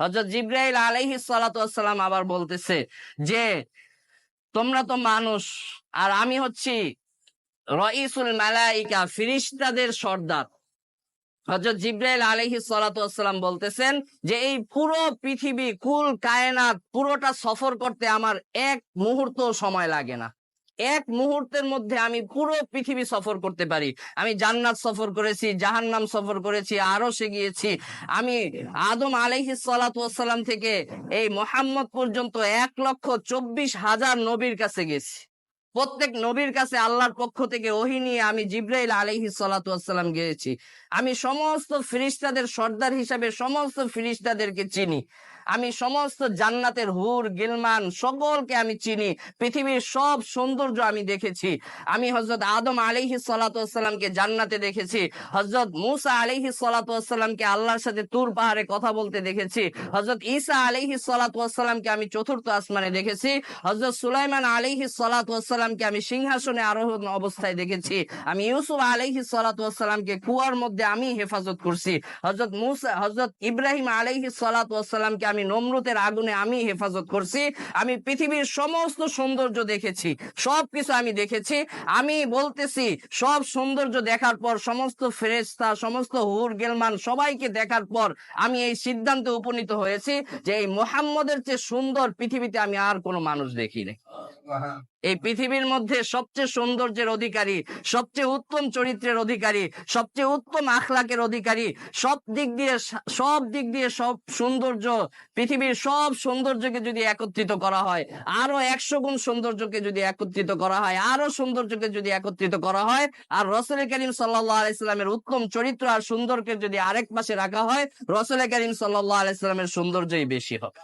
হজরত জিব্রাইল আলাইহি সালাম আবার বলতেছে যে, তোমরা তো মানুষ, আর আমি হচ্ছি রইসুল মালাইকা, ফিরিস্তাদের সর্দার। হজরত জিব্রাইল আলাইহি সালাম বলতেছেন যে, এই পুরো পৃথিবী, কুল কায়নাত, পুরোটা সফর করতে আমার এক মুহূর্ত সময় লাগে না। এক মুহূর্তের মধ্যে আমি পুরো পৃথিবী সফর করতে পারি। আমি জান্নাত সফর করেছি, জাহান্নাম সফর করেছি আরও সে গিয়েছি। আমি আদম সালাম থেকে এই মোহাম্মদ পর্যন্ত এক লক্ষ চব্বিশ হাজার নবীর কাছে গেছি। প্রত্যেক নবীর কাছে আল্লাহর পক্ষ থেকে ওহি নিয়ে আমি জিব্রাইল আলাইহি সালাম গিয়েছি। আমি সমস্ত ফিরিস্তাদের সর্দার হিসাবে সমস্ত ফিরিস্তাদেরকে চিনি। আমি সমস্ত জান্নাতের হুর, গিলমান সকলকে আমি চিনি। পৃথিবীর সব সৌন্দর্য আমি দেখেছি। আমি হজরত আদম আলিহি সালাতামকে জান্নাতে দেখেছি। হজরত মুসা আলিহি সালাতামকে আল্লাহর সাথে তুর পাহাড়ে কথা বলতে দেখেছি। হজরত ঈসা আলিহি সালাতামকে আমি চতুর্থ আসমানে দেখেছি। হজরত সুলাইমান আলিহি সালাতামকে আমি সিংহাসনে আরোহণ অবস্থায় দেখেছি। আমি ইউসুফ আলিহি সালাতামকে কুয়ার মধ্যে আমি হেফাজত করছি। হজরত মুসা হজরত ইব্রাহিম আলাইহি সালাতামকে আমি নমরুতের আগুনে আমি হেফাজত করছি। আমি পৃথিবীর সমস্ত সৌন্দর্য দেখেছি সব কিছু আমি দেখেছি। আমি বলতেছি, সব সৌন্দর্য দেখার পর, সমস্ত ফেরেস্তা সমস্ত হুর গেলমান সবাইকে দেখার পর আমি এই সিদ্ধান্তে উপনীত হয়েছি যে এই মোহাম্মদের চেয়ে সুন্দর পৃথিবীতে আমি আর কোনো মানুষ দেখি নাই এই পৃথিবীর মধ্যে সবচেয়ে সৌন্দর্যের অধিকারী সবচেয়ে উত্তম চরিত্রের অধিকারী সবচেয়ে উত্তম আখলাকের অধিকারী সব দিক দিয়ে সব দিক দিয়ে সব সৌন্দর্য পৃথিবীর সব সৌন্দর্যকে যদি একত্রিত করা হয় আরও একশো গুণ সৌন্দর্যকে যদি একত্রিত করা হয় আরও সৌন্দর্যকে যদি একত্রিত করা হয় আর রসুল করিম সাল্লাহ আলাইস্লামের উত্তম চরিত্র আর সুন্দরকে যদি আরেক পাশে রাখা হয় রসুল করিম সাল্লাহ আলাইস্লামের সৌন্দর্যই বেশি হবে।